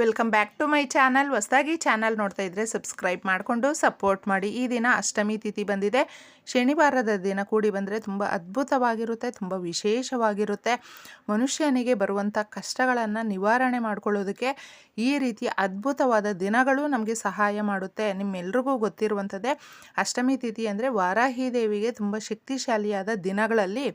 Welcome back to my channel. ಹೊಸದಾಗಿ channel ನೋಡ್ತಾ ಇದ್ದರೆ ಸಬ್ಸ್ಕ್ರೈಬ್ ಮಾಡಿಕೊಂಡು ಸಪೋರ್ಟ್ ಮಾಡಿ. ಈ ದಿನ ಅಷ್ಟಮಿ ತಿಥಿ ಬಂದಿದೆ. ಶನಿವಾರದ ದಿನ ಕೂಡಿ ಬಂದರೆ ತುಂಬ ಅದ್ಭುತವಾಗಿರುತ್ತೆ, ತುಂಬ ವಿಶೇಷವಾಗಿರುತ್ತೆ. ಮನುಷ್ಯನಿಗೆ ಬರುವಂಥ ಕಷ್ಟಗಳನ್ನು ನಿವಾರಣೆ ಮಾಡಿಕೊಳ್ಳೋದಕ್ಕೆ ಈ ರೀತಿ ಅದ್ಭುತವಾದ ದಿನಗಳು ನಮಗೆ ಸಹಾಯ ಮಾಡುತ್ತೆ. ನಿಮ್ಮೆಲ್ರಿಗೂ ಗೊತ್ತಿರುವಂಥದ್ದೇ ಅಷ್ಟಮಿ ತಿಥಿ ಅಂದರೆ ವಾರಾಹಿ ದೇವಿಗೆ ತುಂಬ ಶಕ್ತಿಶಾಲಿಯಾದ ದಿನಗಳಲ್ಲಿ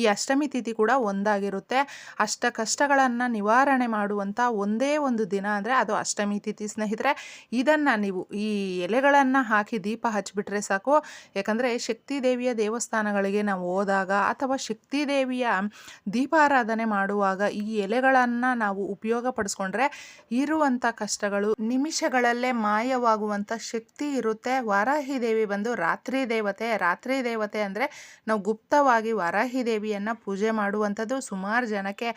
ಈ ಅಷ್ಟಮಿ ತಿಥಿ ಕೂಡ ಒಂದಾಗಿರುತ್ತೆ. ಅಷ್ಟ ಕಷ್ಟಗಳನ್ನು ನಿವಾರಣೆ ಮಾಡುವಂಥ ಒಂದೇ ಒಂದು ದಿನ ಅಂದರೆ ಅದು ಅಷ್ಟಮಿ ತಿಥಿ ಸ್ನೇಹಿತರೆ, ಇದನ್ನು ನೀವು ಈ ಎಲೆಗಳನ್ನು ಹಾಕಿ ದೀಪ ಹಚ್ಚಿಬಿಟ್ರೆ ಸಾಕು. ಯಾಕಂದರೆ ಶಕ್ತಿ ದೇವಿಯ ದೇವಸ್ಥಾನಗಳಿಗೆ ನಾವು ಹೋದಾಗ ಅಥವಾ ಶಕ್ತಿ ದೇವಿಯ ದೀಪಾರಾಧನೆ ಮಾಡುವಾಗ ಈ ಎಲೆಗಳನ್ನು ನಾವು ಉಪಯೋಗ ಪಡಿಸ್ಕೊಂಡ್ರೆ ಇರುವಂಥ ಕಷ್ಟಗಳು, ನಿಮಿಷಗಳಲ್ಲೇ ಮಾಯವಾಗುವಂಥ ಶಕ್ತಿ ಇರುತ್ತೆ. ವಾರಾಹಿ ದೇವಿ ಬಂದು ರಾತ್ರಿ ದೇವತೆ ರಾತ್ರಿ ದೇವತೆ ಅಂದರೆ ನಾವು ಗುಪ್ತವಾಗಿ ವಾರಾಹಿ ದೇವಿಯನ್ನು ಪೂಜೆ ಮಾಡುವಂಥದ್ದು. ಸುಮಾರು ಜನಕ್ಕೆ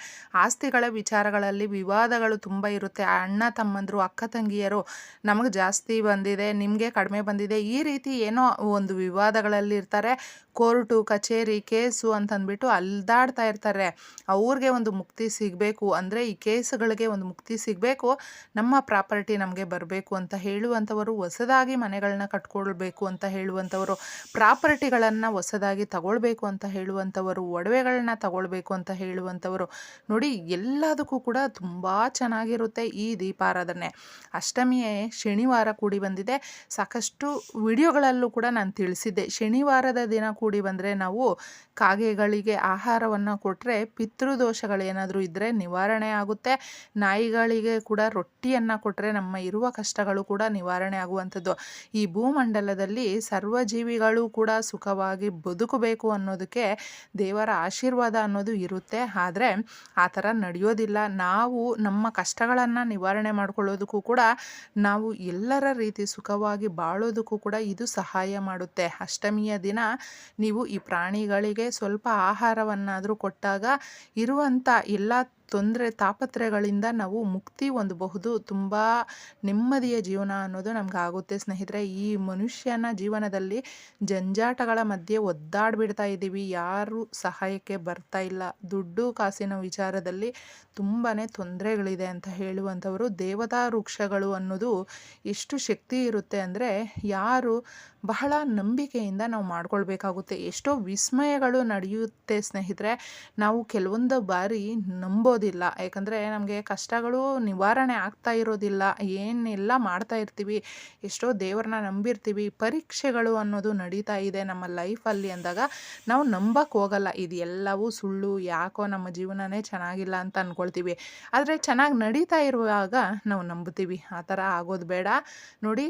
ಆಸ್ತಿಗಳ ವಿಚಾರಗಳಲ್ಲಿ ವಿವಾದಗಳು ತುಂಬ ಇರುತ್ತೆ. ಅಣ್ಣ, ತಮ್ಮಂದರು, ಅಕ್ಕ, ತಂಗಿಯರು ನಮಗೆ ಜಾಸ್ತಿ ಬಂದಿದೆ, ನಿಮಗೆ ಕಡಿಮೆ ಬಂದಿದೆ, ಈ ರೀತಿ ಏನೋ ಒಂದು ವಿವಾದಗಳಲ್ಲಿ ಇರ್ತಾರೆ. ಕೋರ್ಟು, ಕಚೇರಿ, ಕೇಸು ಅಂತಂದ್ಬಿಟ್ಟು ಅಲ್ದಾಡ್ತಾ ಇರ್ತಾರೆ. ಅವ್ರಿಗೆ ಒಂದು ಮುಕ್ತಿ ಸಿಗಬೇಕು ಅಂದರೆ ಈ ಕೇಸುಗಳಿಗೆ ಒಂದು ಮುಕ್ತಿ ಸಿಗಬೇಕು, ನಮ್ಮ ಪ್ರಾಪರ್ಟಿ ನಮಗೆ ಬರಬೇಕು ಅಂತ ಹೇಳುವಂಥವರು, ಹೊಸದಾಗಿ ಮನೆಗಳನ್ನ ಕಟ್ಕೊಳ್ಬೇಕು ಅಂತ ಹೇಳುವಂಥವರು, ಪ್ರಾಪರ್ಟಿಗಳನ್ನು ಹೊಸದಾಗಿ ತಗೊಳ್ಬೇಕು ಅಂತ ಹೇಳುವಂಥವರು ಒಡವೆಗಳನ್ನ ತಗೊಳ್ಬೇಕು ಅಂತ ಹೇಳುವಂಥವರು. ನೋಡಿ, ಎಲ್ಲದಕ್ಕೂ ಕೂಡ ತುಂಬ ಚೆನ್ನಾಗಿರುತ್ತೆ. ದೀಪಾರಾಧನೆ. ಅಷ್ಟಮಿಯೇ ಶನಿವಾರ ಕೂಡಿ ಬಂದಿದೆ. ಸಾಕಷ್ಟು ವಿಡಿಯೋಗಳಲ್ಲೂ ಕೂಡ ನಾನು ತಿಳಿಸಿದ್ದೆ. ಶನಿವಾರದ ದಿನ ಕೂಡಿ ಬಂದರೆ ನಾವು ಕಾಗೆಗಳಿಗೆ ಆಹಾರವನ್ನು ಕೊಟ್ಟರೆ ಪಿತೃದೋಷಗಳೇನಾದರೂ ಇದ್ದರೆ ನಿವಾರಣೆ ಆಗುತ್ತೆ. ನಾಯಿಗಳಿಗೆ ಕೂಡ ರೊಟ್ಟಿಯನ್ನು ಕೊಟ್ಟರೆ ನಮ್ಮ ಇರುವ ಕಷ್ಟಗಳು ಕೂಡ ನಿವಾರಣೆ ಆಗುವಂಥದ್ದು. ಈ ಭೂಮಂಡಲದಲ್ಲಿ ಸರ್ವಜೀವಿಗಳು ಕೂಡ ಸುಖವಾಗಿ ಬದುಕಬೇಕು ಅನ್ನೋದಕ್ಕೆ ದೇವರ ಆಶೀರ್ವಾದ ಅನ್ನೋದು ಇರುತ್ತೆ. ಆದರೆ ಆ ಥರ ನಡೆಯೋದಿಲ್ಲ. ನಾವು ನಮ್ಮ ಕಷ್ಟಗಳನ್ನು ನಿವಾರಣೆ ಮಾಡ್ಕೊಳ್ಳೋದಕ್ಕೂ ಕೂಡ ನಾವು ಎಲ್ಲರ ರೀತಿ ಸುಖವಾಗಿ ಬಾಳೋದಕ್ಕೂ ಕೂಡ ಇದು ಸಹಾಯ ಮಾಡುತ್ತೆ. ಅಷ್ಟಮಿಯ ದಿನ ನೀವು ಈ ಪ್ರಾಣಿಗಳಿಗೆ ಸ್ವಲ್ಪ ಆಹಾರವನ್ನಾದರೂ ಕೊಟ್ಟಾಗ ಇರುವಂಥ ಎಲ್ಲ ತೊಂದರೆ ತಾಪತ್ರಯಗಳಿಂದ ನಾವು ಮುಕ್ತಿ ಹೊಂದಬಹುದು. ತುಂಬ ನೆಮ್ಮದಿಯ ಜೀವನ ಅನ್ನೋದು ನಮ್ಗೆ ಆಗುತ್ತೆ. ಸ್ನೇಹಿತರೆ, ಈ ಮನುಷ್ಯನ ಜೀವನದಲ್ಲಿ ಜಂಜಾಟಗಳ ಮಧ್ಯೆ ಒದ್ದಾಡ್ಬಿಡ್ತಾ ಇದ್ದೀವಿ. ಯಾರು ಸಹಾಯಕ್ಕೆ ಬರ್ತಾ ಇಲ್ಲ. ದುಡ್ಡು ಕಾಸಿನ ವಿಚಾರದಲ್ಲಿ ತುಂಬಾ ತೊಂದರೆಗಳಿದೆ ಅಂತ ಹೇಳುವಂಥವರು ದೇವತಾ ವೃಕ್ಷಗಳು ಅನ್ನೋದು ಎಷ್ಟು ಶಕ್ತಿ ಇರುತ್ತೆ ಅಂದರೆ ಯಾರು ಬಹಳ ನಂಬಿಕೆಯಿಂದ ನಾವು ಮಾಡ್ಕೊಳ್ಬೇಕಾಗುತ್ತೆ. ಎಷ್ಟೋ ವಿಸ್ಮಯಗಳು ನಡೆಯುತ್ತೆ ಸ್ನೇಹಿತರೆ. ನಾವು ಕೆಲವೊಂದು ಬಾರಿ ನಂಬೋದಿಲ್ಲ. ಯಾಕಂದರೆ ನಮಗೆ ಕಷ್ಟಗಳು ನಿವಾರಣೆ ಆಗ್ತಾ ಇರೋದಿಲ್ಲ. ಏನೆಲ್ಲ ಮಾಡ್ತಾ ಇರ್ತೀವಿ, ಎಷ್ಟೋ ದೇವರನ್ನ ನಂಬಿರ್ತೀವಿ, ಪರೀಕ್ಷೆಗಳು ಅನ್ನೋದು ನಡೀತಾ ಇದೆ ನಮ್ಮ ಲೈಫಲ್ಲಿ ಅಂದಾಗ ನಾವು ನಂಬಕ್ಕೆ ಹೋಗಲ್ಲ. ಇದು ಎಲ್ಲವೂ ಸುಳ್ಳು, ಯಾಕೋ ನಮ್ಮ ಜೀವನನೇ ಚೆನ್ನಾಗಿಲ್ಲ ಅಂತ ಅಂದ್ಕೊಳ್ತೀವಿ ಆದರೆ ಚೆನ್ನಾಗಿ ನಡೀತಾ ಇರುವಾಗ ನಾವು ನಂಬ್ತೀವಿ. ಆ ಥರ ಆಗೋದು ಬೇಡ. ನೋಡಿ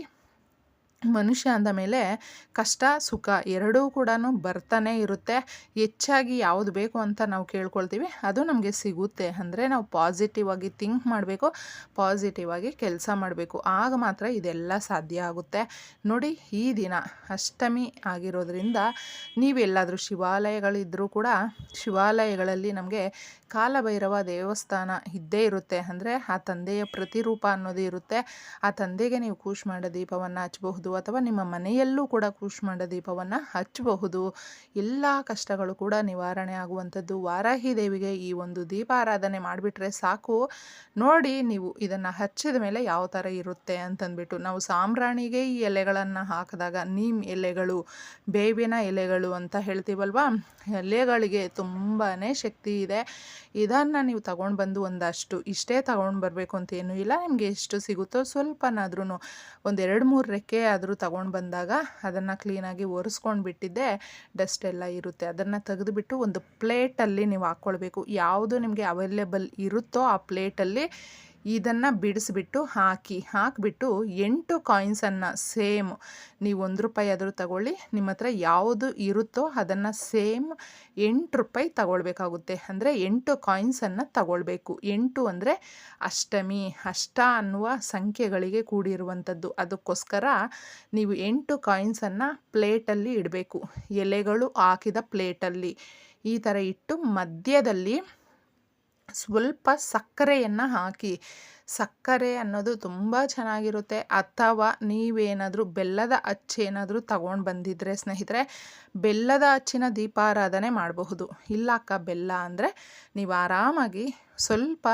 ಮನುಷ್ಯ ಅಂದ ಮೇಲೆ ಕಷ್ಟ, ಸುಖ ಎರಡೂ ಕೂಡ ಬರ್ತಾನೆ ಇರುತ್ತೆ. ಹೆಚ್ಚಾಗಿ ಯಾವುದು ಬೇಕು ಅಂತ ನಾವು ಕೇಳ್ಕೊಳ್ತೀವಿ. ಅದು ನಮಗೆ ಸಿಗುತ್ತೆ. ಅಂದರೆ ನಾವು ಪಾಸಿಟಿವ್ ಆಗಿ ಥಿಂಕ್ ಮಾಡಬೇಕು ಪಾಸಿಟಿವ್ ಆಗಿ ಕೆಲಸ ಮಾಡಬೇಕು. ಆಗ ಮಾತ್ರ ಇದೆಲ್ಲ ಸಾಧ್ಯ ಆಗುತ್ತೆ. ನೋಡಿ, ಈ ದಿನ ಅಷ್ಟಮಿ ಆಗಿರೋದ್ರಿಂದ ನೀವೆಲ್ಲಾದರೂ ಶಿವಾಲಯಗಳಿದ್ದರೂ ಕೂಡ ಶಿವಾಲಯಗಳಲ್ಲಿ ನಮಗೆ ಕಾಲಭೈರವ ದೇವಸ್ಥಾನ ಇದ್ದೇ ಇರುತ್ತೆ. ಅಂದರೆ ಆ ತಂದೆಯ ಪ್ರತಿರೂಪ ಅನ್ನೋದು ಇರುತ್ತೆ. ಆ ತಂದೆಗೆ ನೀವು ಕೂಶ್ಮಾಂಡ ದೀಪವನ್ನು ಹಚ್ಚಬಹುದು ಅಥವಾ ನಿಮ್ಮ ಮನೆಯಲ್ಲೂ ಕೂಡ ಕೂಶ್ಮಾಂಡ ದೀಪವನ್ನು ಹಚ್ಚಬಹುದು. ಎಲ್ಲ ಕಷ್ಟಗಳು ಕೂಡ ನಿವಾರಣೆ ಆಗುವಂಥದ್ದು. ವಾರಾಹಿ ದೇವಿಗೆ ಈ ಒಂದು ದೀಪಾರಾಧನೆ ಮಾಡಿಬಿಟ್ರೆ ಸಾಕು. ನೋಡಿ ನೀವು ಇದನ್ನು ಹಚ್ಚಿದ ಮೇಲೆ ಯಾವ ಥರ ಇರುತ್ತೆ ಅಂತಂದ್ಬಿಟ್ಟು. ನಾವು ಸಾಂಬ್ರಾಣಿಗೆ ಈ ಎಲೆಗಳನ್ನು ಹಾಕಿದಾಗ ನೀಮ್ ಎಲೆಗಳು, ಬೇವಿನ ಎಲೆಗಳು ಅಂತ ಹೇಳ್ತೀವಲ್ವಾ? ಎಲೆಗಳಿಗೆ ತುಂಬಾ ಶಕ್ತಿ ಇದೆ. ಇದನ್ನು ನೀವು ತಗೊಂಡು ಬಂದು ಒಂದಷ್ಟು ಇಷ್ಟೇ ತಗೊಂಡು ಬರಬೇಕು ಅಂತ ಏನೂ ಇಲ್ಲ. ನಿಮಗೆ ಎಷ್ಟು ಸಿಗುತ್ತೋ ಸ್ವಲ್ಪನಾದ್ರೂ ಒಂದು ಎರಡು ಮೂರು ರೆಕ್ಕೆ ಆದರೂ ತಗೊಂಡು ಬಂದಾಗ ಅದನ್ನು ಕ್ಲೀನಾಗಿ ಒರೆಸ್ಕೊಂಡು ಬಿಟ್ಟಿದ್ದೆ, ಡಸ್ಟ್ ಎಲ್ಲ ಇರುತ್ತೆ. ಅದನ್ನು ತೆಗೆದುಬಿಟ್ಟು ಒಂದು ಪ್ಲೇಟಲ್ಲಿ ನೀವು ಹಾಕ್ಕೊಳ್ಬೇಕು. ಯಾವುದು ನಿಮಗೆ ಅವೈಲೇಬಲ್ ಇರುತ್ತೋ ಆ ಪ್ಲೇಟಲ್ಲಿ ಇದನ್ನು ಬಿಡಿಸ್ಬಿಟ್ಟು ಹಾಕಿ, ಹಾಕಿಬಿಟ್ಟು ಎಂಟು ಕಾಯಿನ್ಸನ್ನು ಸೇಮ್ ನೀವು ಒಂದು ರೂಪಾಯಿ ಆದರೂ ತಗೊಳ್ಳಿ, ನಿಮ್ಮ ಹತ್ರ ಯಾವುದು ಇರುತ್ತೋ ಅದನ್ನು ಸೇಮ್ ಎಂಟು ರೂಪಾಯಿ ತಗೊಳ್ಬೇಕಾಗುತ್ತೆ. ಅಂದರೆ ಎಂಟು ಕಾಯಿನ್ಸನ್ನು ತಗೊಳ್ಬೇಕು. ಎಂಟು ಅಂದರೆ ಅಷ್ಟಮಿ, ಅಷ್ಟ ಅನ್ನುವ ಸಂಖ್ಯೆಗಳಿಗೆ ಕೂಡಿರುವಂಥದ್ದು ಅದಕ್ಕೋಸ್ಕರ ನೀವು ಎಂಟು ಕಾಯಿನ್ಸನ್ನು ಪ್ಲೇಟಲ್ಲಿ ಇಡಬೇಕು. ಎಲೆಗಳು ಹಾಕಿದ ಪ್ಲೇಟಲ್ಲಿ ಈ ಥರ ಇಟ್ಟು ಮಧ್ಯದಲ್ಲಿ ಸ್ವಲ್ಪ ಸಕ್ಕರೆಯನ್ನು ಹಾಕಿ. ಸಕ್ಕರೆ ಅನ್ನೋದು ತುಂಬ ಚೆನ್ನಾಗಿರುತ್ತೆ. ಅಥವಾ ನೀವೇನಾದರೂ ಬೆಲ್ಲದ ಅಚ್ಚೇನಾದರೂ ತಗೊಂಡು ಬಂದಿದ್ದರೆ ಸ್ನೇಹಿತರೆ, ಬೆಲ್ಲದ ಅಚ್ಚಿನ ದೀಪಾರಾಧನೆ ಮಾಡಬಹುದು. ಇಲ್ಲ ಅಕ್ಕ ಬೆಲ್ಲ ಅಂದರೆ ನೀವು ಆರಾಮಾಗಿ ಸ್ವಲ್ಪ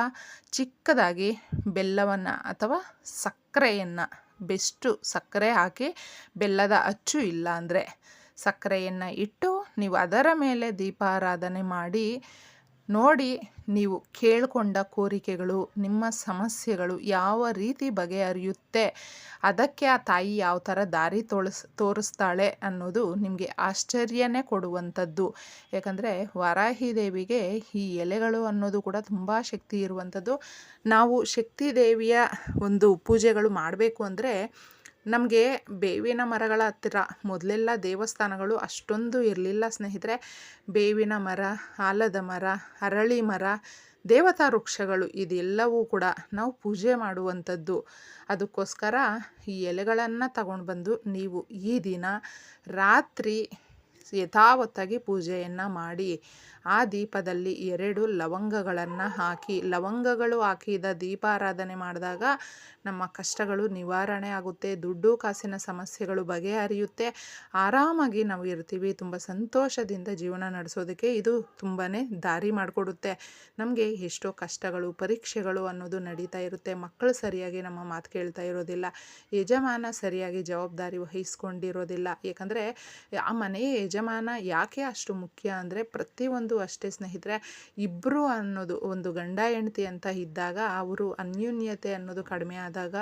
ಚಿಕ್ಕದಾಗಿ ಬೆಲ್ಲವನ್ನು ಅಥವಾ ಸಕ್ಕರೆಯನ್ನು, ಬೆಸ್ಟು ಸಕ್ಕರೆ ಹಾಕಿ ಬೆಲ್ಲದ ಅಚ್ಚು ಇಲ್ಲ ಅಂದರೆ ಸಕ್ಕರೆಯನ್ನು ಇಟ್ಟು ನೀವು ಅದರ ಮೇಲೆ ದೀಪಾರಾಧನೆ ಮಾಡಿ ನೋಡಿ, ನೀವು ಕೇಳಿಕೊಂಡ ಕೋರಿಕೆಗಳು, ನಿಮ್ಮ ಸಮಸ್ಯೆಗಳು ಯಾವ ರೀತಿ ಬಗೆಹರಿಯುತ್ತೆ, ಅದಕ್ಕೆ ಆ ತಾಯಿ ಯಾವ ಥರ ದಾರಿ ತೋಳಿಸ್, ತೋರಿಸ್ತಾಳೆ ಅನ್ನೋದು ನಿಮಗೆ ಆಶ್ಚರ್ಯನೇ ಕೊಡುವಂಥದ್ದು. ಯಾಕಂದರೆ ವರಾಹಿ ದೇವಿಗೆ ಈ ಎಲೆಗಳು ಅನ್ನೋದು ಕೂಡ ತುಂಬ ಶಕ್ತಿ ಇರುವಂಥದ್ದು. ನಾವು ಶಕ್ತಿ ದೇವಿಯ ಒಂದು ಪೂಜೆಗಳು ಮಾಡಬೇಕು ಅಂದರೆ ನಮಗೆ ಬೇವಿನ ಮರಗಳ ಹತ್ತಿರ ಮೊದಲೆಲ್ಲ ದೇವಸ್ಥಾನಗಳು ಅಷ್ಟೊಂದು ಇರಲಿಲ್ಲ ಸ್ನೇಹಿತರೆ. ಬೇವಿನ ಮರ, ಆಲದ ಮರ, ಅರಳಿ ಮರ, ದೇವತಾ ವೃಕ್ಷಗಳು ಇದೆಲ್ಲವೂ ಕೂಡ ನಾವು ಪೂಜೆ ಮಾಡುವಂಥದ್ದು. ಅದಕ್ಕೋಸ್ಕರ ಈ ಎಲೆಗಳನ್ನು ತಗೊಂಡು ಬಂದು ನೀವು ಈ ದಿನ ರಾತ್ರಿ ಯಥಾವತ್ತಾಗಿ ಪೂಜೆಯನ್ನು ಮಾಡಿ. ಆ ದೀಪದಲ್ಲಿ ಎರಡು ಲವಂಗಗಳನ್ನು ಹಾಕಿ, ಲವಂಗಗಳು ಹಾಕಿದ ದೀಪಾರಾಧನೆ ಮಾಡಿದಾಗ ನಮ್ಮ ಕಷ್ಟಗಳು ನಿವಾರಣೆ ಆಗುತ್ತೆ, ದುಡ್ಡು ಕಾಸಿನ ಸಮಸ್ಯೆಗಳು ಬಗೆಹರಿಯುತ್ತೆ. ಆರಾಮಾಗಿ ನಾವು ಇರ್ತೀವಿ, ತುಂಬ ಸಂತೋಷದಿಂದ ಜೀವನ ನಡೆಸೋದಕ್ಕೆ ಇದು ತುಂಬಾ ದಾರಿ ಮಾಡಿಕೊಡುತ್ತೆ. ನಮಗೆ ಎಷ್ಟೋ ಕಷ್ಟಗಳು, ಪರೀಕ್ಷೆಗಳು ಅನ್ನೋದು ನಡೀತಾ ಇರುತ್ತೆ. ಮಕ್ಕಳು ಸರಿಯಾಗಿ ನಮ್ಮ ಮಾತು ಕೇಳ್ತಾ ಇರೋದಿಲ್ಲ, ಯಜಮಾನ ಸರಿಯಾಗಿ ಜವಾಬ್ದಾರಿ ವಹಿಸ್ಕೊಂಡಿರೋದಿಲ್ಲ. ಏಕೆಂದರೆ ಆ ಮನೆಯ ಯಜಮಾನ ಯಾಕೆ ಅಷ್ಟು ಮುಖ್ಯ ಅಂದರೆ ಪ್ರತಿಯೊಂದು ಅಷ್ಟೇ ಸ್ನೇಹಿತರೆ ಇಬ್ಬರು ಅನ್ನೋದು ಒಂದು ಗಂಡ ಹೆಂಡತಿ ಅಂತ ಇದ್ದಾಗ ಅವರು ಅನ್ಯೋನ್ಯತೆ ಅನ್ನೋದು ಕಡಿಮೆ ಆದಾಗ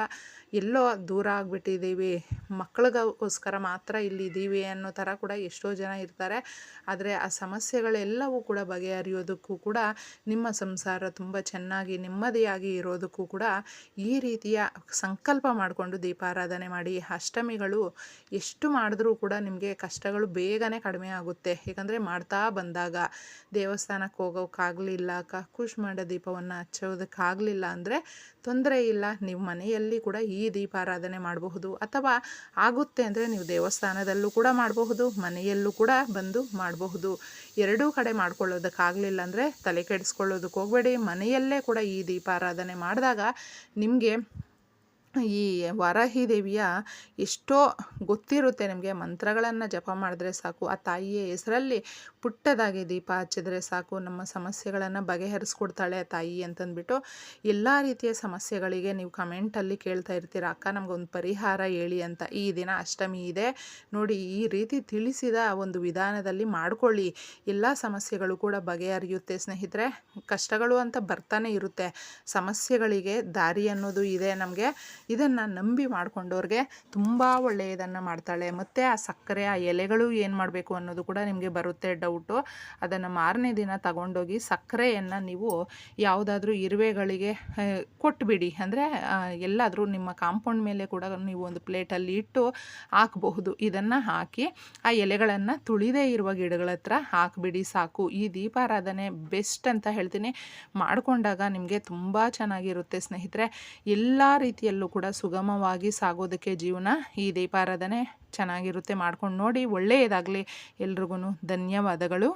ಎಲ್ಲೋ ದೂರ ಆಗಿಬಿಟ್ಟಿದ್ದೀವಿ. ಮಕ್ಳಿಗೋಸ್ಕರ ಮಾತ್ರ ಇಲ್ಲಿದ್ದೀವಿ ಅನ್ನೋ ಥರ ಕೂಡ ಎಷ್ಟೋ ಜನ ಇರ್ತಾರೆ. ಆದರೆ ಆ ಸಮಸ್ಯೆಗಳೆಲ್ಲವೂ ಕೂಡ ಬಗೆಹರಿಯೋದಕ್ಕೂ ಕೂಡ ನಿಮ್ಮ ಸಂಸಾರ ತುಂಬ ಚೆನ್ನಾಗಿ ನೆಮ್ಮದಿಯಾಗಿ ಇರೋದಕ್ಕೂ ಕೂಡ ಈ ರೀತಿಯ ಸಂಕಲ್ಪ ಮಾಡಿಕೊಂಡು ದೀಪಾರಾಧನೆ ಮಾಡಿ ಅಷ್ಟಮಿಗಳು ಎಷ್ಟು ಮಾಡಿದ್ರೂ ಕೂಡ ನಿಮಗೆ ಕಷ್ಟಗಳು ಬೇಗನೆ ಕಡಿಮೆ ಆಗುತ್ತೆ. ಏಕೆಂದರೆ ಮಾಡ್ತಾ ಬಂದಾಗ ದೇವಸ್ಥಾನಕ್ಕೆ ಹೋಗೋಕ್ಕಾಗಲಿಲ್ಲ ಮಾಡೋ ದೀಪವನ್ನು ಹಚ್ಚೋದಕ್ಕಾಗಲಿಲ್ಲ ಅಂದರೆ ತೊಂದರೆ ಇಲ್ಲ. ನೀವು ಮನೆಯಲ್ಲಿ ಕೂಡ ದೀಪಾರಾಧನೆ ಮಾಡಬಹುದು ಅಥವಾ ಆಗುತ್ತೆ ಅಂದರೆ ನೀವು ದೇವಸ್ಥಾನದಲ್ಲೂ ಕೂಡ ಮಾಡಬಹುದು, ಮನೆಯಲ್ಲೂ ಕೂಡ ಬಂದು ಮಾಡಬಹುದು. ಎರಡೂ ಕಡೆ ಮಾಡ್ಕೊಳ್ಳೋದಕ್ಕಾಗಲಿಲ್ಲ ಅಂದರೆ ತಲೆ ಕೆಡಿಸ್ಕೊಳ್ಳೋದಕ್ಕೆ ಹೋಗಬೇಡಿ. ಮನೆಯಲ್ಲೇ ಕೂಡ ಈ ದೀಪಾರಾಧನೆ ಮಾಡಿದಾಗ ನಿಮಗೆ ಈ ವಾರಾಹಿ ದೇವಿಯ ಎಷ್ಟೋ ಗೊತ್ತಿರುತ್ತೆ ನಿಮಗೆ ಮಂತ್ರಗಳನ್ನು ಜಪ ಮಾಡಿದ್ರೆ ಸಾಕು, ಆ ತಾಯಿಯ ಹೆಸರಲ್ಲಿ ಪುಟ್ಟದಾಗಿ ದೀಪ ಹಚ್ಚಿದ್ರೆ ಸಾಕು, ನಮ್ಮ ಸಮಸ್ಯೆಗಳನ್ನು ಬಗೆಹರಿಸ್ಕೊಡ್ತಾಳೆ ತಾಯಿ ಅಂತಂದ್ಬಿಟ್ಟು ಎಲ್ಲ ರೀತಿಯ ಸಮಸ್ಯೆಗಳಿಗೆ ನೀವು ಕಮೆಂಟಲ್ಲಿ ಕೇಳ್ತಾ ಇರ್ತೀರ. ಅಕ್ಕ ನಮಗೊಂದು ಪರಿಹಾರ ಹೇಳಿ ಅಂತ ಈ ದಿನ ಅಷ್ಟಮಿ ಇದೆ. ನೋಡಿ, ಈ ರೀತಿ ತಿಳಿಸಿದ ಒಂದು ವಿಧಾನದಲ್ಲಿ ಮಾಡ್ಕೊಳ್ಳಿ. ಎಲ್ಲ ಸಮಸ್ಯೆಗಳು ಕೂಡ ಬಗೆಹರಿಯುತ್ತೆ. ಸ್ನೇಹಿತರೆ, ಕಷ್ಟಗಳು ಅಂತ ಬರ್ತಾನೆ ಇರುತ್ತೆ. ಸಮಸ್ಯೆಗಳಿಗೆ ದಾರಿ ಅನ್ನೋದು ಇದೆ ನಮಗೆ. ಇದನ್ನು ನಂಬಿ ಮಾಡಿಕೊಂಡವ್ರಿಗೆ ತುಂಬ ಒಳ್ಳೆಯದನ್ನು ಮಾಡ್ತಾಳೆ. ಮತ್ತು ಆ ಸಕ್ಕರೆ, ಆ ಎಲೆಗಳು ಏನು ಮಾಡಬೇಕು ಅನ್ನೋದು ಕೂಡ ನಿಮಗೆ ಬರುತ್ತೆ ಡೌಟು ಅದನ್ನು ಮಾರನೇ ದಿನ ತಗೊಂಡೋಗಿ ಸಕ್ಕರೆಯನ್ನು ನೀವು ಯಾವುದಾದ್ರೂ ಇರುವೆಗಳಿಗೆ ಕೊಟ್ಬಿಡಿ. ಅಂದರೆ ಎಲ್ಲಾದರೂ ನಿಮ್ಮ ಕಾಂಪೌಂಡ್ ಮೇಲೆ ಕೂಡ ನೀವು ಒಂದು ಪ್ಲೇಟಲ್ಲಿ ಇಟ್ಟು ಹಾಕಬಹುದು. ಇದನ್ನು ಹಾಕಿ ಆ ಎಲೆಗಳನ್ನು ತುಳಿದೇ ಇರುವ ಗಿಡಗಳ ಹತ್ರ ಹಾಕಿಬಿಡಿ ಸಾಕು. ಈ ದೀಪಾರಾಧನೆ ಬೆಸ್ಟ್ ಅಂತ ಹೇಳ್ತೀನಿ. ಮಾಡಿಕೊಂಡಾಗ ನಿಮಗೆ ತುಂಬ ಚೆನ್ನಾಗಿರುತ್ತೆ ಸ್ನೇಹಿತರೆ. ಎಲ್ಲ ರೀತಿಯಲ್ಲೂ ಕೂಡ ಸುಗಮವಾಗಿ ಸಾಗೋದಕ್ಕೆ ಜೀವನ ಈ ದೀಪಾರಾಧನೆ ಚೆನ್ನಾಗಿರುತ್ತೆ ಮಾಡ್ಕೊಂಡು ನೋಡಿ ಒಳ್ಳೆಯದಾಗಲಿ ಎಲ್ರಿಗೂ ಧನ್ಯವಾದಗಳು.